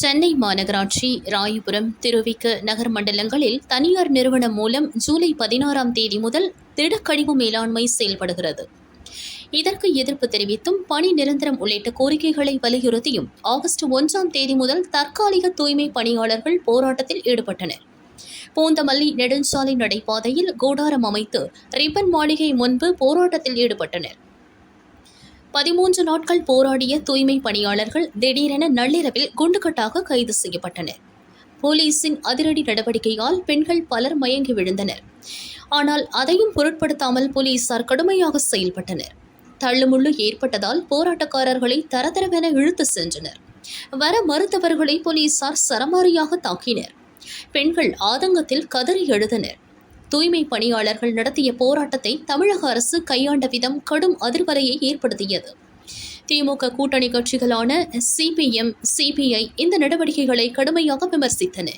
சென்னை மாநகராட்சி ராயபுரம் திருவிக்க நகர் மண்டலங்களில் தனியார் நிறுவனம் மூலம் ஜூலை பதினாறாம் தேதி முதல் திடக்கழிவு மேலாண்மை செயல்படுகிறது. இதற்கு எதிர்ப்பு தெரிவித்தும் பணி நிரந்தரம் உள்ளிட்ட கோரிக்கைகளை வலியுறுத்தியும் ஆகஸ்ட் ஒன்றாம் தேதி முதல் தற்காலிக தூய்மை பணியாளர்கள் போராட்டத்தில் ஈடுபட்டனர். பூந்தமல்லி நெடுஞ்சாலை நடைபாதையில் கோடாரம் அமைத்து ரிப்பன் மாளிகை முன்பு போராட்டத்தில் ஈடுபட்டனர். பதிமூன்று நாட்கள் போராடிய தூய்மை பணியாளர்கள் திடீரென நள்ளிரவில் குண்டுகட்டாக கைது செய்யப்பட்டனர். போலீசின் அதிரடி நடவடிக்கையால் பெண்கள் பலர் மயங்கி விழுந்தனர். ஆனால் அதையும் பொருட்படுத்தாமல் போலீசார் கடுமையாக செயல்பட்டனர். தள்ளுமுள்ளு ஏற்பட்டதால் போராட்டக்காரர்களை தரதரவென இழுத்து சென்றனர். வர மறுத்தவர்களை போலீசார் சரமாரியாக தாக்கினர். பெண்கள் ஆதங்கத்தில் கதறி எழுதனர் தூய்மை பணியாளர்கள் நடத்திய போராட்டத்தை தமிழக அரசு கையாண்ட விதம் கடும் அதிர்வலையை ஏற்படுத்தியது. திமுக கூட்டணி கட்சிகளான சிபிஎம் சிபிஐ இந்த நடவடிக்கைகளை கடுமையாக விமர்சித்தன.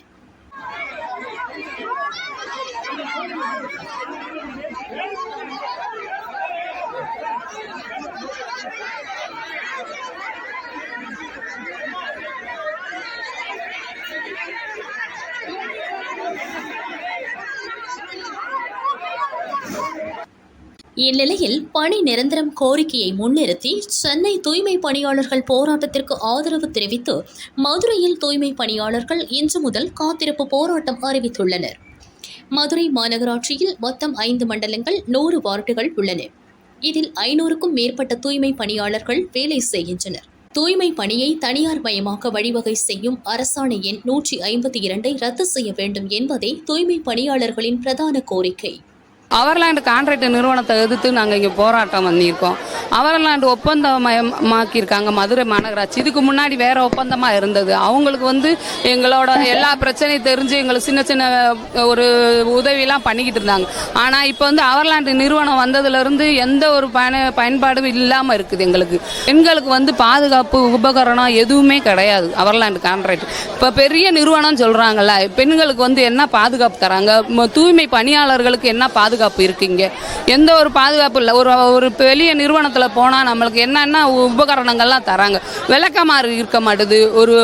இந்நிலையில் பணி நிரந்தரம் கோரிக்கையை முன்னிறுத்தி சென்னை தூய்மை பணியாளர்கள் போராட்டத்திற்கு ஆதரவு தெரிவித்து மதுரையில் தூய்மை பணியாளர்கள் இன்று முதல் காத்திருப்பு போராட்டம் அறிவித்துள்ளனர். மதுரை மாநகராட்சியில் மொத்தம் ஐந்து மண்டலங்கள் நூறு வார்டுகள் உள்ளன. இதில் ஐநூறுக்கும் மேற்பட்ட தூய்மை பணியாளர்கள் வேலை செய்கின்றனர். தூய்மை பணியை தனியார் மயமாக்க வழிவகை செய்யும் அரசாணை எண் நூற்றி ஐம்பத்தி இரண்டை ரத்து செய்ய வேண்டும் என்பதே தூய்மை பணியாளர்களின் பிரதான கோரிக்கை. அவர்லாண்டு கான்ட்ராக்ட் நிறுவனத்தை எதிர்த்து நாங்கள் இங்கே போராட்டம் பண்ணியிருக்கோம். அவர்லாண்டு ஒப்பந்தமயமாக்கியிருக்காங்க மதுரை மாநகராட்சி. இதுக்கு முன்னாடி வேற ஒப்பந்தமாக இருந்தது. அவங்களுக்கு வந்து எங்களோட எல்லா பிரச்சனையும் தெரிஞ்சு எங்களுக்கு சின்ன சின்ன ஒரு உதவியெல்லாம் பண்ணிக்கிட்டு இருந்தாங்க. ஆனால் இப்போ வந்து அவர்லாண்டு நிறுவனம் வந்ததுலேருந்து எந்த ஒரு பயன பயன்பாடும் இல்லாமல் இருக்குது எங்களுக்கு. பெண்களுக்கு வந்து பாதுகாப்பு உபகரணம் எதுவுமே கிடையாது அவர்லாண்டு கான்ட்ராக்ட் இப்போ பெரிய நிறுவனம் சொல்கிறாங்கல்ல பெண்களுக்கு வந்து என்ன பாதுகாப்பு தராங்க? தூய்மை பணியாளர்களுக்கு என்ன பாதுகாப்பு இருக்குங்க. எந்த ஒரு பாதுகாப்பு இல்லை. ஒரு ஒரு பெரிய நிறுவனத்தில் போனால் நம்மளுக்கு என்னென்ன உபகரணங்கள்லாம் தராங்க. விளக்கமாறு இருக்க மாட்டுது. ஒரு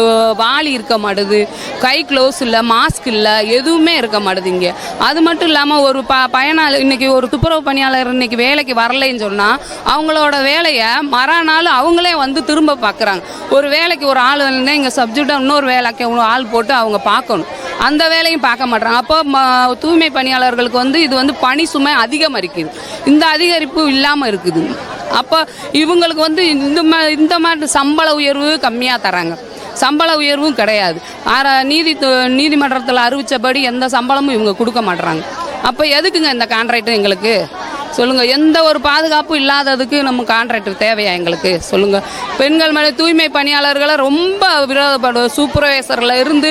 வாளி இருக்க மாட்டுது. கை க்ளோஸ் இல்லை மாஸ்க் இல்லை எதுவுமே இருக்க மாட்டுது இங்கே அது மட்டும் இல்லாமல் ஒரு ப பயனாளி இன்னைக்கு ஒரு துப்புரவு பணியாளர் இன்னைக்கு வேலைக்கு வரலைன்னு சொன்னால் அவங்களோட வேலையை மறுநாள் அவங்களே வந்து திரும்ப பார்க்குறாங்க ஒரு வேலைக்கு ஒரு ஆள் வந்து இங்கே சப்ஜெக்டாக இன்னொரு வேலைக்கு ஆள் போட்டு அவங்க பார்க்கணும் அந்த வேலையும் பார்க்க மாட்டாங்க அப்போ ம- தூய்மை பணியாளர்களுக்கு வந்து இது வந்து பணி சுமை அதிகமாக இருக்குது இந்த அதிகரிப்பு இல்லாமல் இருக்குது. அப்போ இவங்களுக்கு வந்து இந்த மா இந்த மாதிரி சம்பள உயர்வு கம்மியாக தராங்க. சம்பள உயர்வும் கிடையாது. ஆற நீதி நீதிமன்றத்தில் அறிவித்தபடி எந்த சம்பளமும் இவங்க கொடுக்க மாட்றாங்க. அப்போ எதுக்குங்க இந்த கான்ட்ராக்ட் எங்களுக்கு? சொல்லுங்க எந்த ஒரு பாதுகாப்பும் இல்லாததுக்கு நம்ம கான்ட்ராக்டர் தேவையா எங்களுக்கு? சொல்லுங்க. பெண்கள் மேலே தூய்மை பணியாளர்களை ரொம்ப விரோதப்படுவோம் சூப்பர்வைசர்ல இருந்து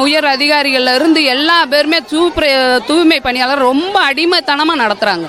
உயர் அதிகாரிகள்ல இருந்து எல்லா பேருமே சூப்பர் தூய்மை பணியாளர் ரொம்ப அடிமைத்தனமாக நடத்துகிறாங்க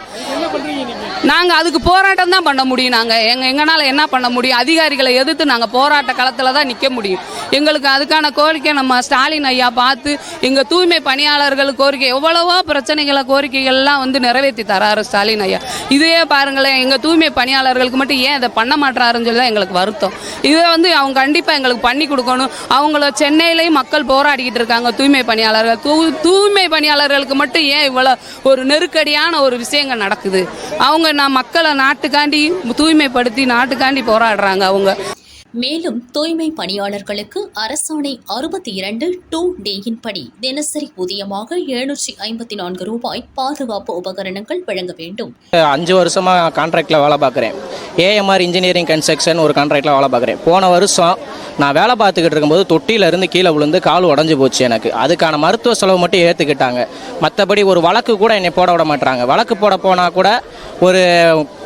நாங்கள் அதுக்கு போராட்டம் தான் பண்ண முடியும் நாங்கள் எங்கள் எங்களால் என்ன பண்ண முடியும்? அதிகாரிகளை எதிர்த்து நாங்கள் போராட்ட களத்தில் தான் நிற்க முடியும். எங்களுக்கு அதுக்கான கோரிக்கை நம்ம ஸ்டாலின் ஐயா பார்த்து எங்கள் தூய்மை பணியாளர்கள் கோரிக்கை எவ்வளவோ பிரச்சனைகளை கோரிக்கைகள்லாம் வந்து நிறைவேற்றி தராரு ஸ்டாலின் ஐயா. இதே பாருங்களேன் எங்கள் தூய்மை பணியாளர்களுக்கு மட்டும் ஏன் இதை பண்ண மாட்டாருன்னு சொல்லி தான் எங்களுக்கு வருத்தம். இதை வந்து அவங்க கண்டிப்பாக எங்களுக்கு பண்ணி கொடுக்கணும். அவங்கள சென்னையிலையும் மக்கள் போராடிக்கிட்டு இருக்காங்க தூய்மை பணியாளர்கள். தூ தூய்மை பணியாளர்களுக்கு மட்டும் ஏன் இவ்வளோ ஒரு நெருக்கடியான ஒரு விஷயங்கள் நடக்குது? அவங்க நான் மக்களை நாட்டுக்காண்டி தூய்மைப்படுத்தி நாட்டுக்காண்டி போராடுறாங்க அவங்க. மேலும் தூய்மை பணியாளர்களுக்கு அரசாணை அறுபத்தி இரண்டு டூ டேயின் படி தினசரி ஊதியமாக எழுநூற்றி ஐம்பத்தி நான்கு ரூபாய் பாதுகாப்பு உபகரணங்கள் வழங்க வேண்டும். அஞ்சு வருஷமாக கான்ட்ராக்டில் வேலை பார்க்குறேன். ஏஎம்ஆர் இன்ஜினியரிங் கன்ஸ்ட்ரக்ஷன் ஒரு கான்ட்ராக்டில் வேலை பார்க்குறேன். போன வருஷம் நான் வேலை பார்த்துக்கிட்டு இருக்கும்போது தொட்டியிலேருந்து கீழே விழுந்து கால் உடஞ்சி போச்சு எனக்கு. அதுக்கான மருத்துவ செலவு மட்டும் ஏற்றுக்கிட்டாங்க மற்றபடி ஒரு வழக்கு கூட என்னை போட விட மாட்டாங்க வழக்கு போட போனால் கூட ஒரு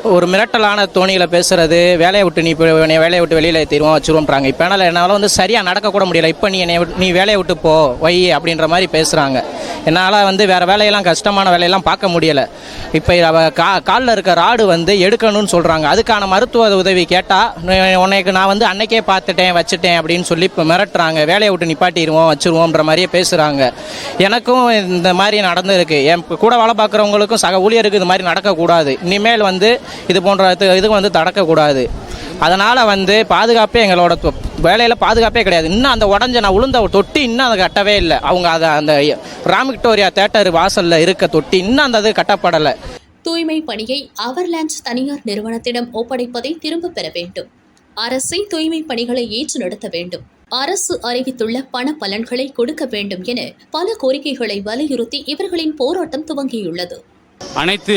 ஒரு மிரட்டலான தோணியில் பேசுறது வேலையை விட்டு நீ என்னை வேலையை விட்டு வெளியில் ஏற்றிடுவோம் வச்சிருவோம்ன்றாங்க இப்போ என்னால் என்னால் வந்து சரியாக நடக்கக்கூட முடியல. இப்போ நீ என்னை விட்டு- நீ வேலையை விட்டு போ வை அப்படின்ற மாதிரி பேசுகிறாங்க என்னால் வந்து வேறு வேலையெல்லாம் கஷ்டமான வேலையெல்லாம் பார்க்க முடியலை. இப்போ கா காலில் இருக்க ராடு வந்து எடுக்கணும்னு சொல்கிறாங்க அதுக்கான மருத்துவ உதவி கேட்டால் உனக்கு நான் வந்து அன்னைக்கே பார்த்துட்டேன் வச்சுட்டேன் அப்படின்னு சொல்லி இப்போ மிரட்டுறாங்க. வேலையை விட்டு நிப்பாட்டிடுவோம் வச்சுருவோம்ன்ற மாதிரியே பேசுகிறாங்க எனக்கும் இந்த மாதிரி நடந்திருக்கு. என் கூட வேலை பார்க்குறவங்களுக்கும் சக ஊழியருக்கு இது மாதிரி நடக்கக்கூடாது. இனிமேல் வந்து இது போன்ற இது வந்து தடக்கக்கூடாது. அதனால் வந்து பாதுகாப்பே எங்களோட வேலையில் பாதுகாப்பே கிடையாது. இன்னும் அந்த உடஞ்ச நான் உளுந்த தொட்டி இன்னும் அதை கட்டவே இல்லை. அவங்க அதை அந்த ராம் விக்டோரியா தேட்டர் வாசலில் இருக்க தொட்டி இன்னும் அந்த இது கட்டப்படலை. தூய்மை பணியை அவர்லாண்ட் தனியார் நிறுவனத்திடம் ஒப்படைப்பதை திரும்பப் பெற வேண்டும். அரசை தூய்மை பணிகளை ஏற்று நடத்த வேண்டும். அரசு அறிவித்துள்ள பண பலன்களை கொடுக்க வேண்டும் என பல கோரிக்கைகளை வலியுறுத்தி இவர்களின் போராட்டம் துவங்கியுள்ளது. அனைத்து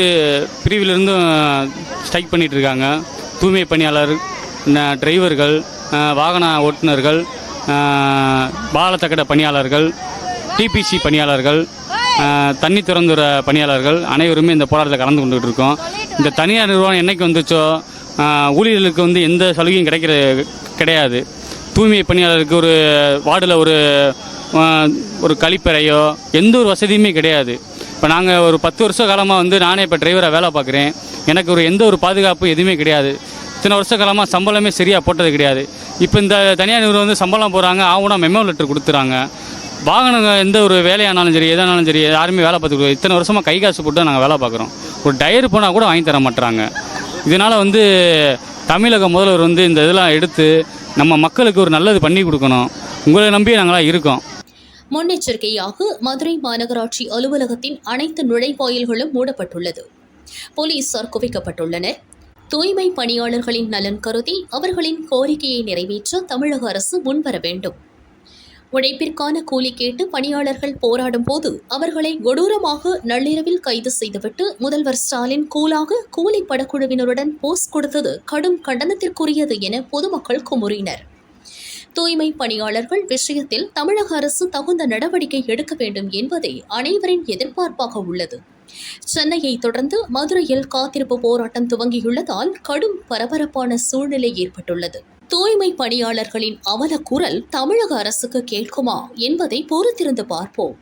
பிரிவிலிருந்தும் ஸ்ட்ரைக் பண்ணிட்டு இருக்காங்க தூய்மை பணியாளர் டிரைவர்கள் வாகன ஓட்டுநர்கள் பாலத்தக்கட பணியாளர்கள் டிபிசி பணியாளர்கள் தண்ணி திறந்துற பணியாளர்கள் அனைவருமே இந்த போராட்டத்தில் கலந்து கொண்டுகிட்டு இருக்கோம் இந்த தனியார் நிறுவனம் என்றைக்கு வந்துச்சோ ஊழியர்களுக்கு வந்து எந்த சலுகையும் கிடைக்கிற கிடையாது. தூய்மை பணியாளருக்கு ஒரு வார்டில் ஒரு ஒரு கழிப்பறையோ எந்த ஒரு வசதியுமே கிடையாது. இப்போ நாங்கள் ஒரு பத்து வருஷ காலமாக வந்து நானே இப்போ டிரைவராக வேலை பார்க்குறேன். எனக்கு ஒரு எந்த ஒரு பாதுகாப்பு எதுவுமே கிடையாது. இத்தனை வருஷ காலமாக சம்பளமே சரியாக போட்டது கிடையாது. இப்போ இந்த தனியார் நிறுவனம் வந்து சம்பளம் போகிறாங்க ஆவணம் மெமோ லெட்டர் கொடுத்துறாங்க. வாகனம் எந்த ஒரு வேலையானாலும் சரி எதானாலும் சரி யாருமே வேலை பார்த்துக்க இத்தனை வருஷமாக கை காசு போட்டு நாங்கள் வேலை பார்க்குறோம். ஒரு டயர் போனால் கூட வாங்கி தர மாட்டுறாங்க இதனால் வந்து தமிழக முதல்வர் வந்து இந்த இதெல்லாம் எடுத்து நம்ம மக்களுக்கு ஒரு நல்லது பண்ணி கொடுக்கணும். உங்களை நம்பி நாங்களாம் இருக்கோம். முன்னெச்சரிக்கையாக மதுரை மாநகராட்சி அலுவலகத்தின் அனைத்து நுழைவாயில்களும் மூடப்பட்டுள்ளது. போலீசார் குவிக்கப்பட்டுள்ளனர். தூய்மை பணியாளர்களின் நலன் கருதி அவர்களின் கோரிக்கையை நிறைவேற்ற தமிழக அரசு முன்வர வேண்டும். உழைப்பிற்கான கூலி கேட்டு பணியாளர்கள் போராடும் போது அவர்களை கொடூரமாக நள்ளிரவில் கைது செய்துவிட்டு முதல்வர் ஸ்டாலின் கூலாக கூலி படக்குழுவினருடன் போஸ் கொடுத்தது கடும் கண்டனத்திற்குரியது என பொதுமக்கள் குமுறினர். தூய்மை பணியாளர்கள் விஷயத்தில் தமிழக அரசு தகுந்த நடவடிக்கை எடுக்க வேண்டும் என்பதே அனைவரின் எதிர்பார்ப்பாக உள்ளது. சென்னையை தொடர்ந்து மதுரையில் காத்திருப்பு போராட்டம் துவங்கியுள்ளதால் கடும் பரபரப்பான சூழ்நிலை ஏற்பட்டுள்ளது. தூய்மை பணியாளர்களின் அவல குரல் தமிழக அரசுக்கு கேட்குமா என்பதை பொறுத்திருந்து பார்ப்போம்.